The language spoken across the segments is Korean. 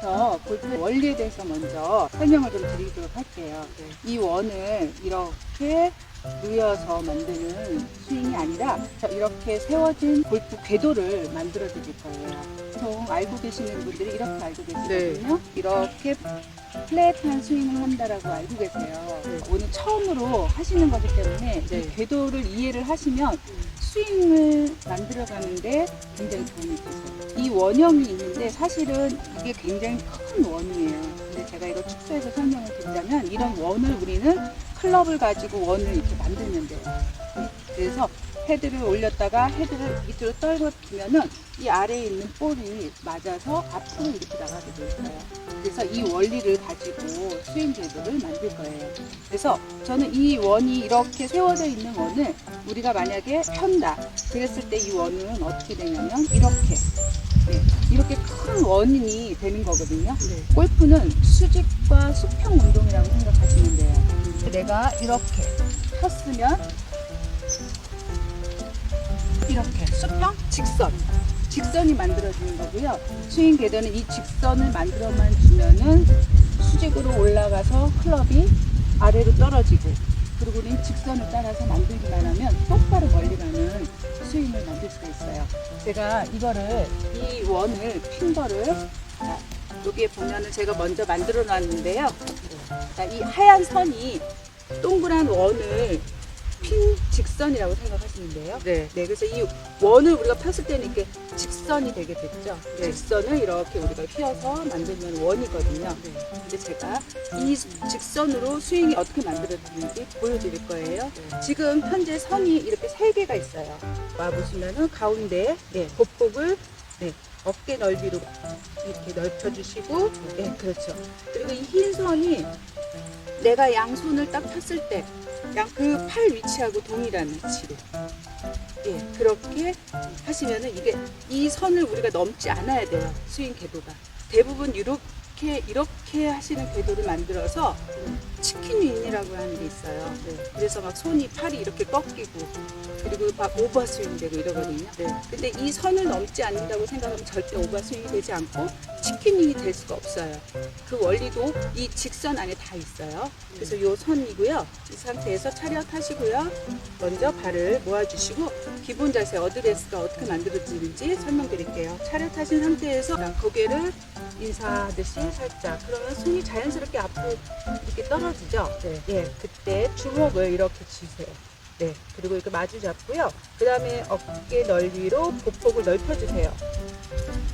그래서 원리에 대해서 먼저 설명을 좀 드리도록 할게요. 이 원을 이렇게 누여서 만드는 스윙이 아니라 자, 이렇게 세워진 골프 궤도를 만들어 드릴 거예요. 보통 알고 계시는 분들이 이렇게 알고 계시거든요. 이렇게 플랫한 스윙을 한다라고 알고 계세요. 네. 오늘 처음으로 하시는 거기 때문에 네. 이 궤도를 이해를 하시면 스윙을 만들어 가는데 굉장히 도움이 되세요. 이 원형이 있는데 사실은 이게 굉장히 큰 원이에요. 근데 제가 이거 축소해서 설명을 드리자면 이런 원을 우리는 클럽을 가지고 원을 이렇게 돼요. 그래서 헤드를 올렸다가 헤드를 밑으로 떨궈주면은 이 아래에 있는 볼이 맞아서 앞으로 이렇게 나가게 될 거예요. 그래서 이 원리를 가지고 스윙 궤도를 만들 거예요. 그래서 저는 이 원이 이렇게 세워져 있는 원을 우리가 만약에 편다. 그랬을 때 이 원은 어떻게 되냐면 이렇게 네, 이렇게 큰 원인이 되는 거거든요. 네. 골프는 수직과 수평 운동이라고 생각하시면 돼요. 내가 이렇게 쳤으면 이렇게 수평, 직선. 직선이 만들어지는 거고요. 스윙 궤도는 이 직선을 만들어만 주면은 수직으로 올라가서 클럽이 아래로 떨어지고 그리고 우리는 직선을 따라서 만들기만 하면 똑바로 멀리 가는 스윙을 만들 수가 있어요. 제가 이거를 이 원을 핀 거를 자, 여기에 보면은 제가 먼저 만들어 놨는데요. 자, 이 하얀 선이 동그란 원을 핀 직선이라고 생각하시면 돼요. 네. 네, 그래서 이 원을 우리가 폈을 때는 이렇게 직선이 되게 됐죠. 네. 직선을 이렇게 우리가 휘어서 만들면 원이거든요. 네. 근데 제가 이 직선으로 스윙이 어떻게 만들어지는지 보여드릴 거예요. 네. 지금 현재 선이 이렇게 세 개가 있어요. 와 보시면은 가운데 네, 보폭을 네, 어깨 넓이로 이렇게 넓혀주시고, 네, 그렇죠. 그리고 이 흰 선이 내가 양손을 딱 폈을 때, 양 그 팔 위치하고 동일한 위치로. 예, 그렇게 하시면은 이게 이 선을 우리가 넘지 않아야 돼요. 스윙 궤도가. 대부분 이렇게 이렇게 하시는 궤도를 만들어서 치킨 윈이라고 하는 게 있어요. 네, 그래서 막 손이 팔이 이렇게 꺾이고 그리고 막 오버 스윙 되고 이러거든요. 네. 근데 이 선을 넘지 않는다고 생각하면 절대 오버 스윙이 되지 않고 치킨윙이 될 수가 없어요. 그 원리도 이 직선 안에 다 있어요. 그래서 이 선이고요. 이 상태에서 차렷 하시고요. 먼저 발을 모아주시고 기본 자세 어드레스가 어떻게 만들어지는지 설명드릴게요. 차렷 하신 상태에서 고개를 인사하듯이 살짝 그러면 손이 자연스럽게 앞으로 이렇게 떨어지죠. 네. 예, 그때 주먹을 이렇게 쥐세요. 네, 그리고 이렇게 마주 잡고요. 그 다음에 어깨 넓이로 보폭을 넓혀주세요.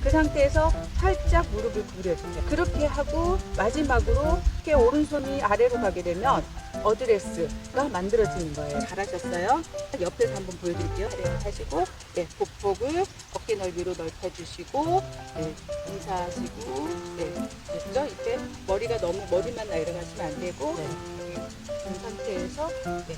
그 상태에서 살짝 무릎을 구부려주세요. 그렇게 하고 마지막으로 이렇게 오른손이 아래로 가게 되면 어드레스가 만들어지는 거예요. 잘하셨어요. 옆에서 한번 보여드릴게요. 아래 하시고, 네, 보폭을 어깨 넓이로 넓혀주시고, 네, 인사하시고, 네, 됐죠? 이때 머리가 너무 머리만 내려가시면 안 되고, 네. 이 상태에서 네.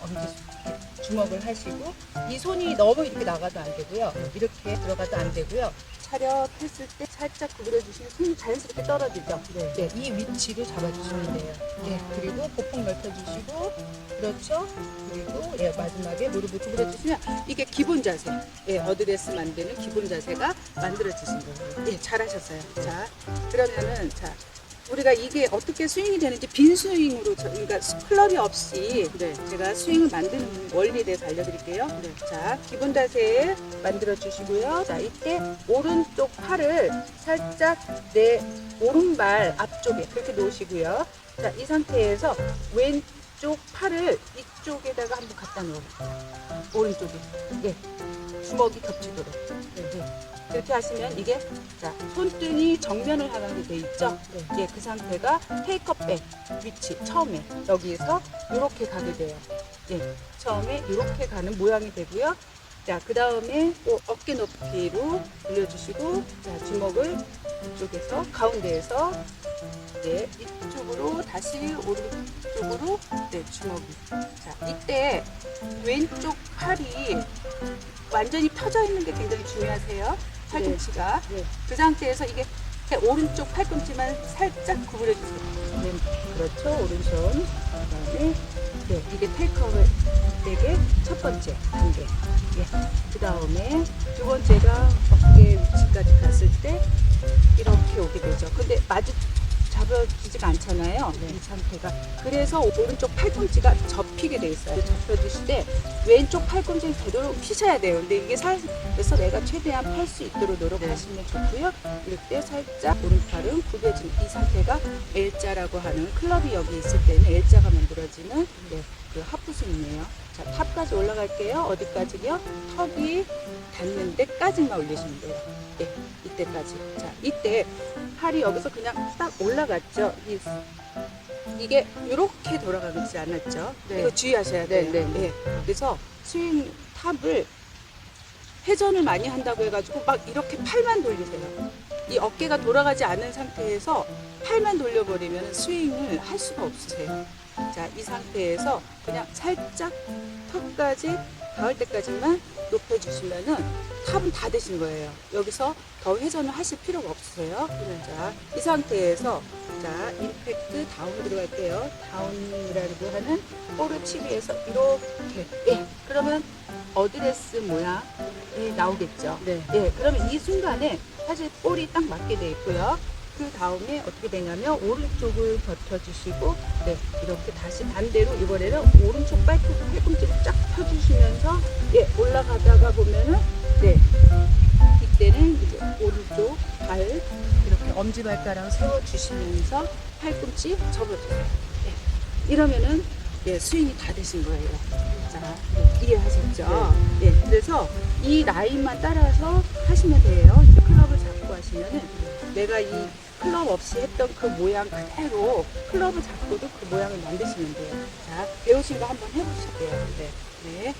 엄지 주먹을 하시고 이 손이 너무 이렇게 나가도 안 되고요. 이렇게 들어가도 안 되고요. 차렷 했을 때 살짝 구부려 주시면 손이 자연스럽게 떨어지죠. 네. 네, 이 위치를 잡아주시면 돼요. 네, 그리고 보폭 넓혀주시고, 그렇죠. 그리고 예, 마지막에 무릎을 구부려 주시면 이게 기본 자세. 예, 어드레스 만드는 기본 자세가 만들어지신 거예요. 예, 잘하셨어요. 자, 그러면은 자. 우리가 이게 어떻게 스윙이 되는지 빈 스윙으로 저, 그러니까 클럽이 없이 네. 제가 스윙을 만드는 원리에 대해서 알려드릴게요. 네. 자, 기본 자세 만들어 주시고요. 자, 이때 오른쪽 팔을 살짝 내 오른발 앞쪽에 그렇게 놓으시고요. 자, 이 상태에서 왼쪽 팔을 이쪽에다가 한번 갖다 놓으세요. 오른쪽에. 예. 주먹이 겹치도록. 네, 네. 그렇게 하시면 이게 자, 손등이 정면을 향하게 돼 있죠? 네. 예, 그 상태가 테이크업백 위치 처음에 여기에서 이렇게 가게 돼요. 예, 처음에 이렇게 가는 모양이 되고요. 자, 그 다음에 또 어깨 높이로 올려주시고, 자, 주먹을 이쪽에서, 가운데에서, 네, 이쪽으로 다시 오른쪽으로, 네, 주먹이. 자, 이때 왼쪽 팔이 완전히 펴져 있는 게 굉장히 중요하세요. 팔꿈치가. 네. 그 상태에서 이게 오른쪽 팔꿈치만 살짝 구부려 주세요. 네, 그렇죠. 오른손. 그다음에 네, 이게 테이크아웃 백의 첫 번째 단계. 예. 그 다음에 두 번째가 어깨 위치까지 갔을 때 이렇게 오게 되죠. 근데 마주 잡아지지가 않잖아요. 이 상태가. 그래서 오른쪽 팔꿈치가 접히게 돼 있어요. 접혀주실 때 왼쪽 팔꿈치는 되도록 피셔야 돼요. 근데 이게 살, 그래서 내가 최대한 팔 수 있도록 노력하시면 좋고요. 이럴 때 살짝 오른팔은 구겨진 이 상태가 L자라고 하는 클럽이 여기 있을 때는 L자가 만들어지는 네, 그 하프스윙이에요. 자, 탑까지 올라갈게요. 어디까지요? 턱이 닿는 데까지만 올리시면 돼요. 네, 이때까지. 자, 이때 팔이 여기서 그냥 딱 올라갔죠. 이, 이게 이렇게 돌아가지 않았죠. 네. 이거 주의하셔야 돼요. 네, 네. 그래서 스윙 탑을 회전을 많이 한다고 해가지고 막 이렇게 팔만 돌리세요. 이 어깨가 돌아가지 않은 상태에서 팔만 돌려버리면 스윙을 할 수가 없으세요. 자, 이 상태에서 그냥 살짝 턱까지 닿을 때까지만 높여주시면은 탑은 다 되신 거예요. 여기서 더 회전을 하실 필요가 없으세요. 자, 이 상태에서 자, 임팩트 다운 들어갈게요. 다운이라고 하는 볼을 치기 위해서 이렇게. 예. 그러면 어드레스 모양이 나오겠죠. 네. 예. 그러면 이 순간에 사실 볼이 딱 맞게 돼 있고요. 그 다음에 어떻게 되냐면 오른쪽을 버텨주시고 네 이렇게 다시 반대로 이번에는 오른쪽 발꿈, 팔꿈치를 쫙 펴주시면서 예 올라가다가 보면은 네 이때는 이제 오른쪽 발 엄지발가락 세워주시면서 팔꿈치 접어주세요. 예. 이러면은 예, 스윙이 다 되신 거예요. 자, 예, 이해하셨죠? 예, 그래서 이 라인만 따라서 하시면 돼요. 이제 클럽을 잡고 하시면은 내가 이 클럽 없이 했던 그 모양 그대로 클럽을 잡고도 그 모양을 만드시면 돼요. 자, 배우신 거 한번 해보실게요. 네. 네.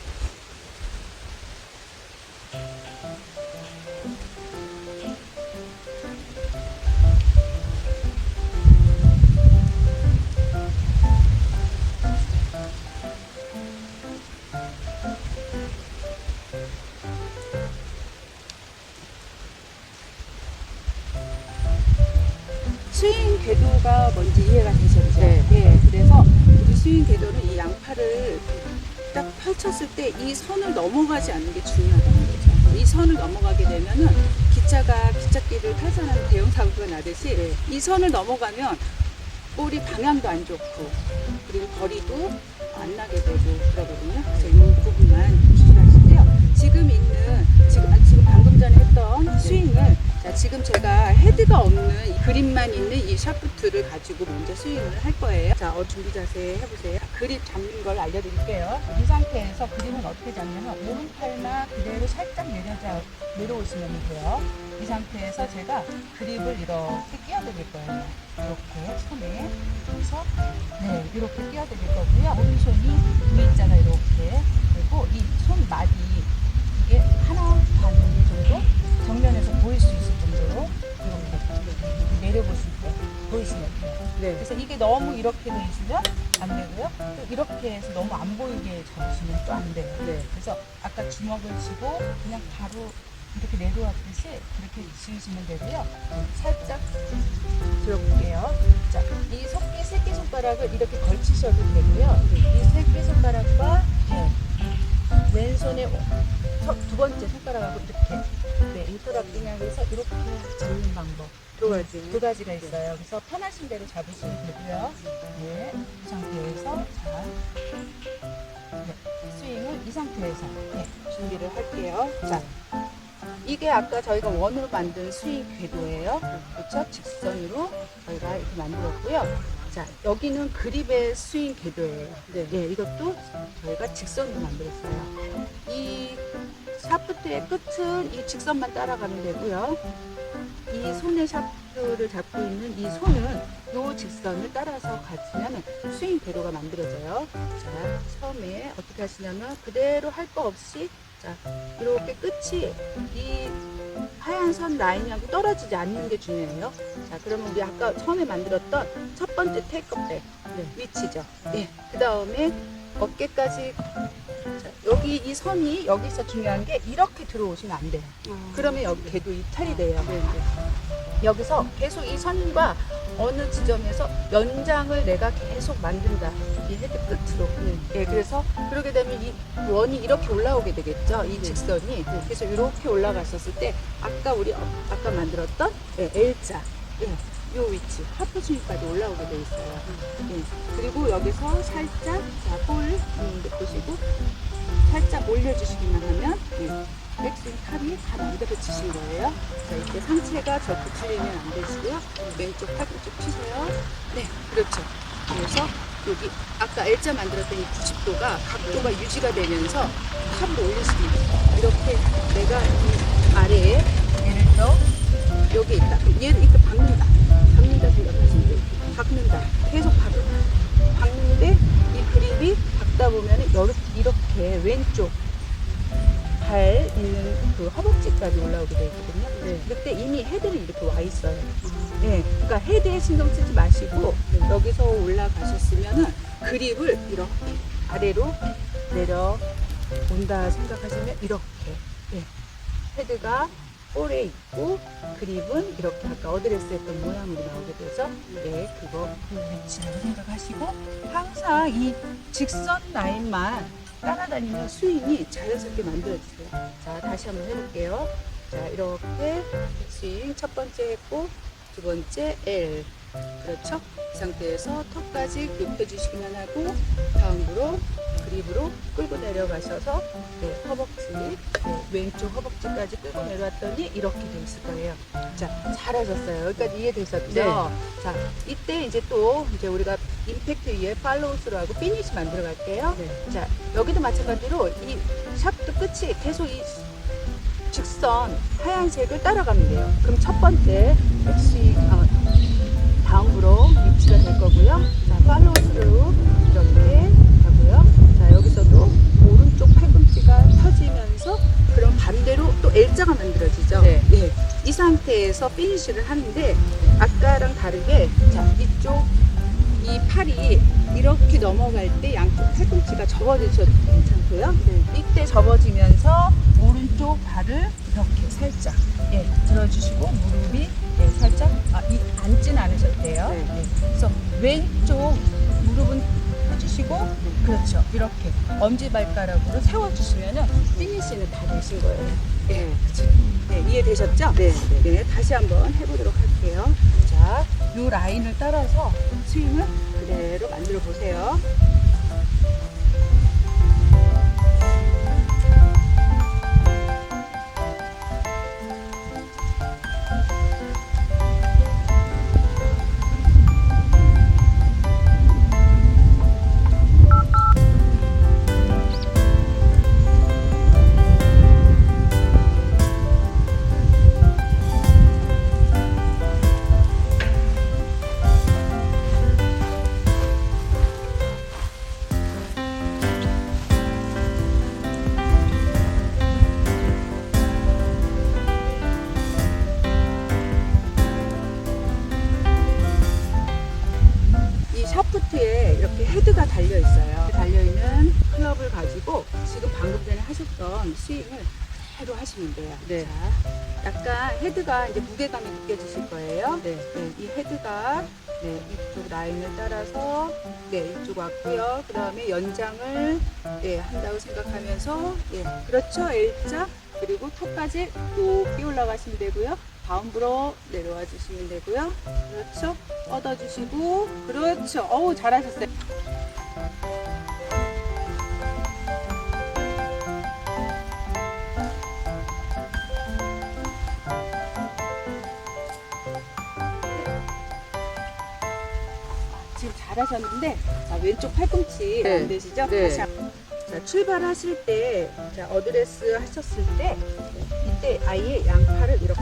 딱 펼쳤을 때 이 선을 넘어가지 않는 게 중요하다는 거죠. 이 선을 넘어가게 되면은 기차가 기찻길을 탈선하는 대형 사고가 나듯이 이 선을 넘어가면 볼이 방향도 안 좋고 그리고 거리도 안 나게 되고 그러거든요. 그래서 이 부분만 조심하시고요. 지금 있는 지금 아, 지금 방금 전에 했던 스윙을 자 지금 제가 헤드가 없는 이 그립만 있는 이 샤프트를 가지고 먼저 스윙을 할 거예요. 자, 어, 준비 자세 해보세요. 그립 잡는 걸 알려드릴게요. 이 상태에서 그립은 어떻게 잡냐면 오른팔만 그대로 살짝 내려자 내려오시면 돼요. 이 상태에서 제가 그립을 이렇게 끼워드릴 거예요. 이렇게 손에 그래서 네 이렇게 끼워드릴 거고요. 오른손이 V자가 이렇게 그리고 이 손마디 이게 하나 반 정도 정면에서 보일 수 있을 정도로 이렇게 내려보실 때 보이시면 돼요. 네. 그래서 이게 너무 이렇게 돼 있으면 안 되고요. 또 이렇게 해서 너무 안 보이게 잡으시면 또 안 돼요. 네. 그래서 아까 주먹을 쥐고 그냥 바로 이렇게 내려왔듯이 그렇게 쥐시면 되고요. 살짝 들어볼게요. 자, 이 새끼 새끼 손가락을 이렇게 걸치셔도 되고요. 이 새끼 손가락과 네, 왼손의 첫- 두 번째 손가락하고 이렇게 네, 인터락팅하고 해서 이렇게 잡는 방법. 두 가지. 두 가지가 있어요. 그래서 편하신 대로 잡으시면 되고요. 네, 이 상태에서 자, 네, 스윙을 이 상태에서 네, 준비를 할게요. 자, 이게 아까 저희가 원으로 만든 스윙 궤도예요. 그렇죠? 직선으로 저희가 이렇게 만들었고요. 자, 여기는 그립의 스윙 궤도예요. 네. 예, 이것도 저희가 직선으로 만들었어요. 이 샤프트의 끝은 이 직선만 따라가면 되고요. 이 손의 샤프트를 잡고 있는 이 손은 이 직선을 따라서 가시면 스윙 궤도가 만들어져요. 자, 처음에 어떻게 하시냐면 그대로 할 거 없이 자, 이렇게 끝이 이 하얀 선 라인하고 떨어지지 않는 게 중요해요. 자, 그러면 우리 아까 처음에 만들었던 첫 번째 테이크백 네. 위치죠. 예. 그 다음에 어깨까지 자, 여기 이 선이 여기서 중요한 게 이렇게 들어오시면 안 돼요. 그러면 여기 궤도 이탈이 돼요. 네. 네. 여기서 계속 이 선과 어느 지점에서 연장을 내가 계속 만든다. 이 헤드 끝으로. 예, 그래서 그러게 되면 이 원이 이렇게 올라오게 되겠죠. 이 직선이. 그래서 이렇게 올라갔었을 때 아까 우리 어- 아까 만들었던 예, L자. 예, 요 위치 하프 스윙까지 올라오게 돼 있어요. 예, 그리고 여기서 살짝 자, 볼 있는데 보시고 살짝 올려주시기만 하면 예, 백스윙 탑이 다 만들어 지신 거예요. 자, 이때 상체가 저 부풀리면 안 되시고요. 왼쪽 팔쪽 피세요. 네, 그렇죠. 그래서 여기 아까 L자 만들었던 이 90도가 각도가 유지가 되면서 탑을 올릴 수 있어요. 이렇게 내가 이 아래에 예를 들어 여기 있다. 얘를 이렇게 박는다. 박는다 생각하시면 돼요. 박는다. 계속 박는다. 박는데 이 그립이 박다 보면 이렇게, 이렇게 왼쪽 발 있는 그 허벅지까지 올라오게 되거든요. 네. 그때 이미 헤드는 이렇게 와 있어요. 네, 그러니까 헤드에 신경 쓰지 마시고 여기서 올라가셨으면은 그립을 이렇게 아래로 내려 온다 생각하시면 이렇게 네. 헤드가 볼에 있고 그립은 이렇게 아까 어드레스 했던 모양으로 나오게 되죠. 네, 그거 위치라고 생각하시고 항상 이 직선 라인만 따라다니면 스윙이 자연스럽게 만들어지세요. 자, 다시 한번 해볼게요. 자, 이렇게 스윙 첫 번째 했고 두 번째 L 그렇죠? 이 상태에서 턱까지 눕혀주시기만 하고 다음으로 그립으로 끌고 내려가셔서 네, 허벅지 네, 왼쪽 허벅지까지 끌고 내려왔더니 이렇게 돼 있을 거예요. 자 잘하셨어요. 여기까지 이해되셨죠? 네. 자 이때 이제 또 이제 우리가 임팩트 위에 팔로우스로 하고 피니시 만들어 갈게요. 네. 자 여기도 마찬가지로 이 샷도 끝이 계속 이 직선 하얀색을 따라가면 돼요. 그럼 첫 번째 백스윙 어, 다음으로 위치가 될 거고요. 상태에서 피니쉬를 하는데 아까랑 다르게 자, 이쪽 이 팔이 이렇게 넘어갈 때 양쪽 팔꿈치가 접어지셔도 괜찮고요. 이때 접어지면서 오른쪽 발을 이렇게 살짝 예, 들어주시고 무릎이 예, 살짝 아, 이, 앉진 않으셔도 돼요. 네. 예, 그래서 왼쪽 무릎은 펴주시고 그렇죠. 이렇게 엄지발가락으로 세워주시면은 피니시는 다 되신 거예요. 예, 그쵸. 네, 이해되셨죠? 네. 네. 네, 다시 한번 해보도록 할게요. 자, 이 라인을 따라서 스윙을 그대로 만들어 보세요. 하셨던 스윙을 그대로 하시면 돼요. 네. 자, 약간 헤드가 이제 무게감이 느껴지실 거예요. 네. 네, 이 헤드가 네, 이쪽 라인을 따라서 네, 이쪽 왔고요. 그 다음에 연장을 네, 한다고 생각하면서 예, 그렇죠. L자 그리고 턱까지 높이 올라가시면 되고요. 다음으로 내려와 주시면 되고요. 그렇죠. 뻗어주시고 그렇죠. 어우 잘하셨어요. 잘하셨는데 자, 왼쪽 팔꿈치 네. 안 되시죠? 네. 다시 한- 자, 출발하실 때 자, 어드레스 하셨을 때 이때 아예 양팔을 이렇게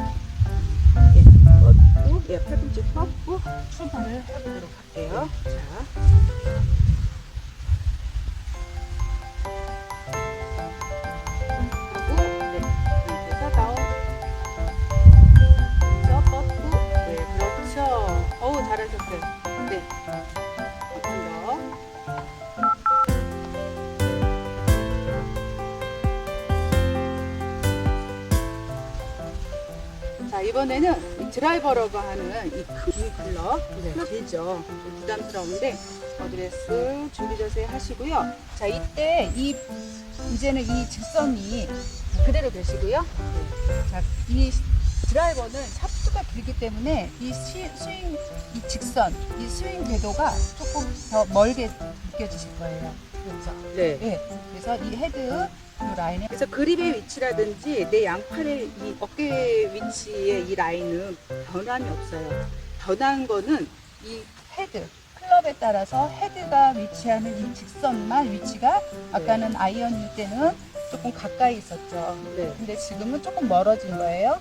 예, 뻗고 예, 팔꿈치 뻗고 출발을 해보도록 할게요. 자. 이번에는 드라이버라고 하는 이큰 블럭, 네. 길죠. 좀 부담스러운데 어드레스 준비 자세 하시고요. 자, 이때 이 이제는 이 직선이 그대로 되시고요. 자, 이 드라이버는 샤프트가 길기 때문에 이 시- 스윙, 이 직선, 이 스윙 궤도가 조금 더 멀게 느껴지실 거예요. 그렇죠? 네. 네. 그래서 이 헤드 이 라인에 그래서 그립의 위치라든지 내 양팔의 이 어깨 위치의 이 라인은 변함이 없어요. 변한 거는 이 헤드 클럽에 따라서 헤드가 위치하는 이 직선만 위치가 아까는 아이언일 때는 조금 가까이 있었죠. 네. 근데 지금은 조금 멀어진 거예요.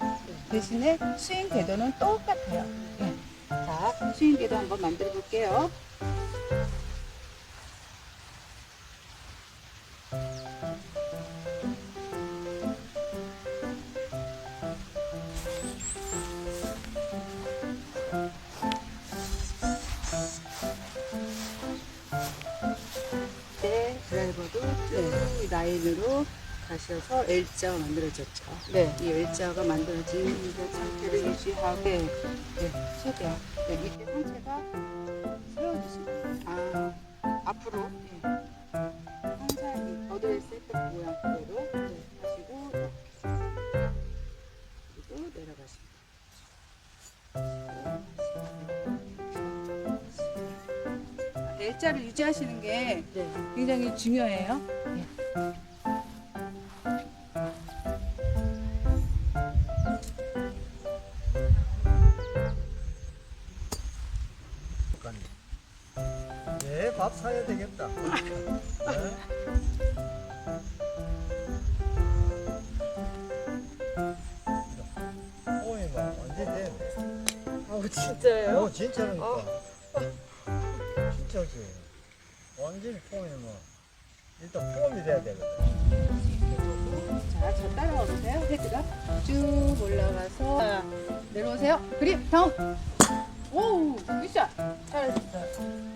대신에 스윙 궤도는 똑같아요. 예. 자, 스윙 궤도 한번 만들어 볼게요. 가셔서 L자가 만들어졌죠. 네. 이 L자가 만들어진 상태를 유지하고 네, 네, 최대한 네, 이때 상체가 세워주시고 아 앞으로 네. 항상 이 어드레스 했던 모양 그대로 네, 하시고 그리고 내려가시고 L자를 유지하시는 게 네. 굉장히 중요해요. 네, 밥 사야 되겠다. 네. 오이 뭐 완전 됐네. 아우 진짜예요? 어, 진짜로니까. 진짜지. 완전 폼이 뭐. 일단 폼이 돼야 되거든. 자, 저 따라와 보세요. 헤드가 쭉 올라가서 자, 내려오세요. 그 오우, 진짜 잘했어.